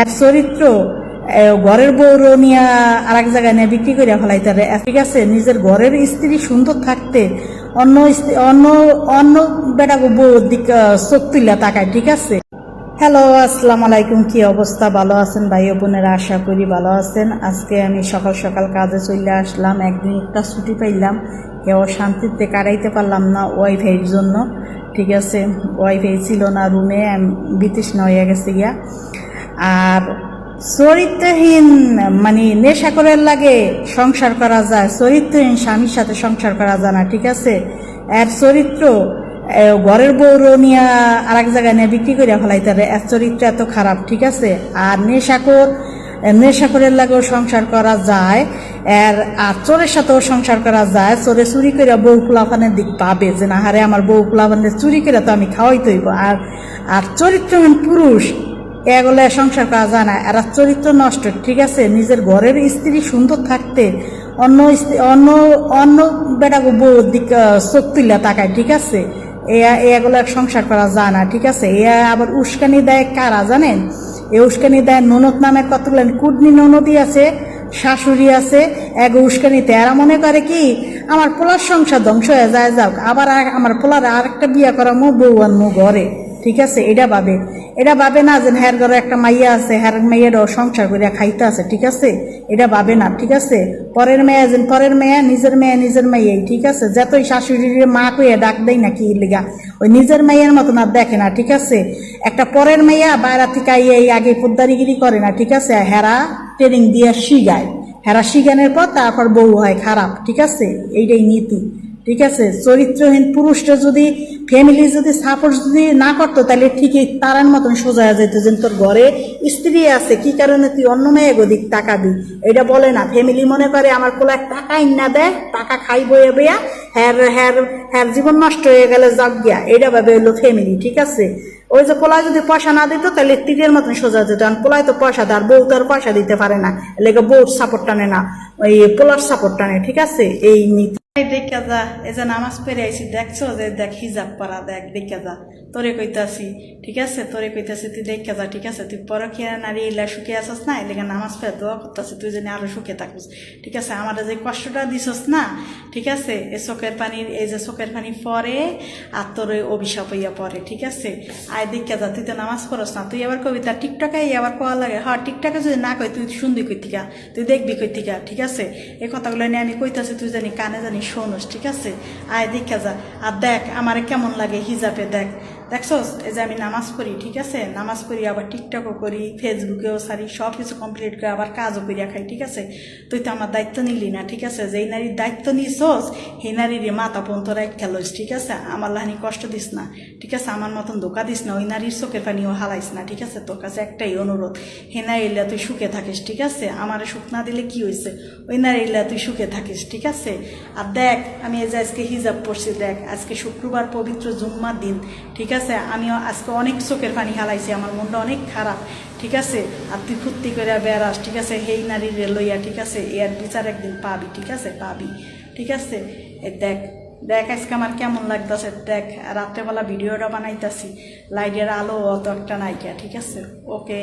আর চরিত্র ঘরের বউ নিয়ে আর এক জায়গায় নিয়ে বিক্রি করে পারে ঠিক আছে, নিজের ঘরের স্ত্রী সুন্দর থাকতে অন্য অন্য অন্য বেটা বউ দিক চোখ তুলে তাকায়, ঠিক আছে? হ্যালো, আসসালামু আলাইকুম, কি অবস্থা? ভালো আছেন ভাই বোনেরা? আশা করি ভালো আছেন। আজকে আমি সকাল সকাল কাজে চলে আসলাম, একদিন একটা ছুটি পাইলাম কেউ শান্তিতে কাটাইতে পারলাম না ওয়াইফাইয়ের জন্য, ঠিক আছে? ওয়াইফাই ছিল না রুমে বিতৃষ্ণা হয়ে গেছে গিয়া। আর চরিত্রহীন মানে নেশা করে লাগে, সংসার করা যায়। চরিত্রহীন স্বামীর সাথে সংসার করা যায় না, ঠিক আছে? এর চরিত্র ঘরের বউ নিয়ে এক জায়গায় নিয়ে বিক্রি করে ফেলাইতে পারে এর চরিত্র এত খারাপ, ঠিক আছে? আর নেশাকর নেশা করে লাগেও সংসার করা যায়। এর, আর চোরের সাথেও সংসার করা যায়। চোরে চুরি করে বউ পোলাপানের দিক পাবে যে, না হারে আমার বউ পোলাপানের চুরি করে তো আমি খাওয়াই তৈব আর আর চরিত্রহীন পুরুষ এগুলো সংসার করা যায় না। এরা চরিত্র নষ্ট, ঠিক আছে? নিজের ঘরের স্ত্রী সুন্দর থাকতে অন্য অন্য অন্য বেটা বউ দিক চোখ তুলে তাকায়, ঠিক আছে? এ- এগুলো সংসার করা যায় না, ঠিক আছে? এয়া আবার উস্কানি দেয় কারা জানেন? এ উস্কানি দেয় ননদ নামের কতগুলো কুডনি ননদই আছে, শাশুড়ি আছে, এক উস্কানিতে। এরা মনে করে কি, আমার পোলার সংসার ধ্বংস হয়ে যায়, যাক, আবার আমার পোলার আরেকটা বিয়ে করা মো বউ আনমো ঘরে। ঠিক আছে? এটা ভাবে। এটা ভাবে না যে হ্যার ঘরে একটা মাইয়া আছে, হ্যার মেয়েরও সংসার করিয়া খাইতে আছে, ঠিক আছে? এটা ভাবে না, ঠিক আছে? পরের মেয়ে যেন পরের মেয়ে, নিজের মেয়ে, নিজের মেয়েই ঠিক আছে? যতই শাশুড়ির মা কইয়া ডাক দেয় নাকি লিগা, ওই নিজের মেয়ের মতন আর দেখে না, ঠিক আছে? একটা পরের মেয়া বাইরা থেকে এই আগে পোদ্দারিগিরি করে না, ঠিক আছে? হেরা ট্রেনিং দিয়ে শিগায়। হেরা শিগানের পর তারপর বউ হয় খারাপ, ঠিক আছে? এইটাই নীতি, ঠিক আছে? চরিত্রহীন পুরুষটা যদি ফ্যামিলি যদি সাপোর্ট যদি না করতো, তাহলে ঠিকই তারার মতন সোজা যেত যে তোর ঘরে স্ত্রী আছে, কি কারণে তুই অন্য মেয়ে গদিক টাকা দি এটা বলে না। ফ্যামিলি মনে করে, আমার কোলা টাকা না দেয় টাকা খাই বয়ে বেয়া হ্যার হ্যার হ্যার জীবন নষ্ট হয়ে গেলে গিয়া। এটা ভাবে হলো ফ্যামিলি ঠিক আছে? ওই যে পোলায় যদি পয়সা না দিত, তাহলে তীরের মতন সোজা যেত। কারণ পোলায় তো পয়সা দেয়, আর বউ তো আর পয়সা দিতে পারে না। লেগে বউর সাপোর্ট টানে না, ওই পোলার সাপোর্ট টানে, ঠিক আছে? এই নীতি। দেখা যা এই যে নামাজ পড়ে আইছি, দেখছ যে দেখ হিজাব পরা, দেখ দেখা যা তোরে কইতাছি, ঠিক আছে? তোরে কইতাছি, তুই দেখা যা ঠিক আছে? তুই পরকিয়া নারী ইলা সুখে আসস না? এলাকা নামাজ পড়ে দোয়া করতেছি, তুই যেন আরও সুখে থাকিস। ঠিক আছে? আমার যে কষ্টটা দিছস না? ঠিক আছে? এই চোখের পানির, এই যে চোখের পানি পরে, আর তোর ওই অভিশাপ হইয়া পরে, ঠিক আছে? আয় দেখা যা তুই তো নামাজ পড়স না, তুই আবার কবিতা টিকটকে আবার কোয়া লাগে? হ্যাঁ টিকটকে যদি না কই, তুই শুনবি কই থিকা? তুই দেখবি কই থিকা? ঠিক আছে? এই কথাগুলো নিয়ে আমি কইতাছি, তুই জানি কানে জানি শোনস ঠিক আছে? আয় দেখা যা। আর দেখ আমার কেমন লাগে হিজাবে দেখ। দেখছস এই যে আমি নামাজ পড়ি, ঠিক আছে? নামাজ পড়ি, আবার টিকটকও করি ফেসবুকেও সারি, সব কিছু কমপ্লিট করে আবার কাজও করিয়া খাই, ঠিক আছে? তুই তো আমার দায়িত্ব নিলি না, ঠিক আছে? যেই নারীর দায়িত্ব নিছস, সেই নারীর মাথা পর্যন্ত রাখ খেলোস ঠিক আছে? আমার লাহানি কষ্ট দিস না, ঠিক আছে? আমার মতন ধোকা দিস না, ওই নারীর চোখের পানিও হালাইস না, ঠিক আছে? তোর কাছে একটাই অনুরোধ হে নারীলা তুই সুখে থাকিস, ঠিক আছে? আমার সুখ না দিলে কি হয়েছে ওই নারী নারীলা তুই সুখে থাকিস, ঠিক আছে? আর দেখ, আমি এই যে আজকে হিজাব পড়ছি দেখ, আজকে শুক্রবার পবিত্র জুম্মার দিন, ঠিক আছে, আমিও আজকে অনেক চোখের পানি হালাইছি, আমার মনটা অনেক খারাপ, ঠিক আছে? আর তুই ফুর্তি করে বেড়াস, ঠিক আছে? হেই নারীরে লইয়া, ঠিক আছে? এর বিচার একদিন পাবি, ঠিক আছে? পাবি, ঠিক আছে? এ দেখ দেখ আজকে আমার কেমন লাগতেছে, দেখ, রাত্রেবেলা ভিডিওটা বানাইতেছি, লাইটের আলো অত একটা নাইকা ঠিক আছে? ওকে।